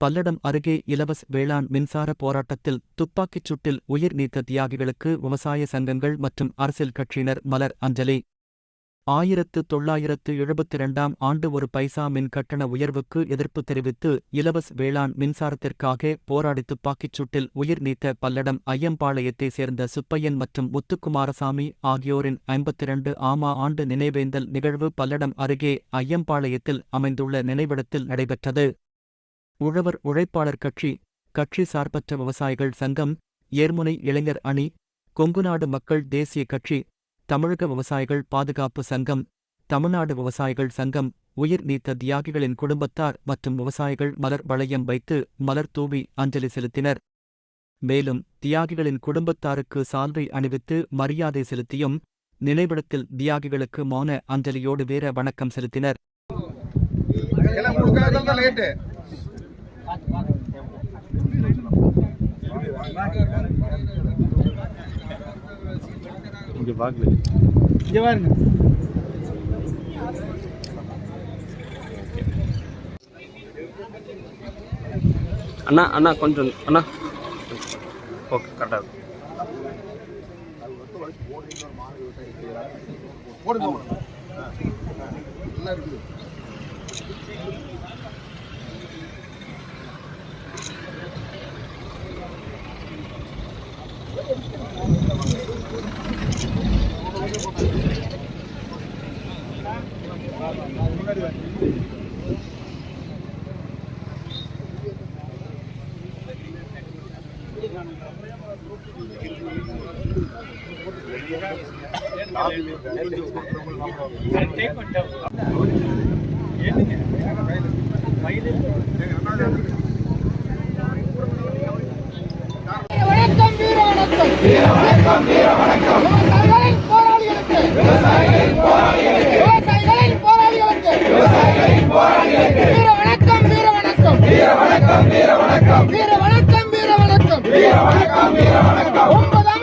பல்லடம் அருகே இலவச வேளாண் மின்சார போராட்டத்தில் துப்பாக்கிச் சூட்டில் உயிர் நீத்த தியாகிகளுக்கு விவசாய சங்கங்கள் மற்றும் அரசியல் கட்சியினர் மலர் அஞ்சலி. ஆயிரத்து தொள்ளாயிரத்து எழுபத்திரண்டாம் ஆண்டு ஒரு பைசா மின் கட்டண உயர்வுக்கு எதிர்ப்பு தெரிவித்து இலவச வேளாண் மின்சாரத்திற்காக போராடி துப்பாக்கிச் சூட்டில் உயிர் நீத்த பல்லடம் ஐயம்பாளையத்தைச் சேர்ந்த சுப்பையன் மற்றும் முத்துக்குமாரசாமி ஆகியோரின் ஐம்பத்திரண்டு ஆமா ஆண்டு நினைவேந்தல் நிகழ்வு பல்லடம் அருகே ஐயம்பாளையத்தில் அமைந்துள்ள நினைவிடத்தில் நடைபெற்றது. உழவர் உழைப்பாளர் கட்சி கட்சி சார்பற்ற விவசாயிகள் சங்கம் ஏர்முனை இளைஞர் அணி கொங்குநாடு மக்கள் தேசிய கட்சி தமிழக விவசாயிகள் பாதுகாப்பு சங்கம் தமிழ்நாடு விவசாயிகள் சங்கம் உயிர் நீத்த தியாகிகளின் குடும்பத்தார் மற்றும் விவசாயிகள் மலர் வளையம் வைத்து மலர் தூவி அஞ்சலி செலுத்தினர். மேலும் தியாகிகளின் குடும்பத்தாருக்கு சால்வை அணிவித்து மரியாதை செலுத்தியும் நினைவிடத்தில் தியாகிகளுக்கு மௌன அஞ்சலியோடு வேற வணக்கம் செலுத்தினர். இங்க பார்க்கல இங்க பாருங்க அண்ணா அண்ணா கொஞ்சம் அண்ணா. ஓகே கரெக்டாக இருக்கும் போடுங்க என்னங்க வயலில் வணக்கம் வீர வணக்கம் வீர வணக்கம். வீர வணக்கம் வீர வணக்கம் வீர வணக்கம் ஒன்பதாம்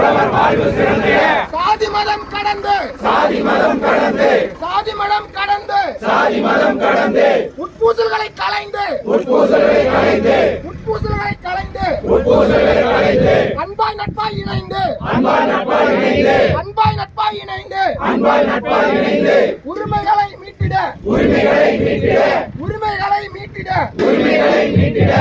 உழவர் வாழ்வு சிறந்திட சாதி மதம் கடந்து. சாதி மதம் கடந்து. சாதி மதம் கடந்து. சாதி மதம் கடந்து. உட்பூசல்களை களைந்து. உட்பூசல்களை களைந்து. உட்பூசல்களை களைந்து. உட்பூசல்களை களைந்து. அன்பாய் நட்பாய் இணைந்து. அன்பாய் நட்பாய் இணைந்து. அன்பாய் நட்பாய் இணைந்து. அன்பாய் நட்பாய் இணைந்து. உரிமைகளை மீட்டிட. உரிமைகளை மீட்டிட. உரிமைகளை மீட்டிட. உரிமைகளை மீட்டிட.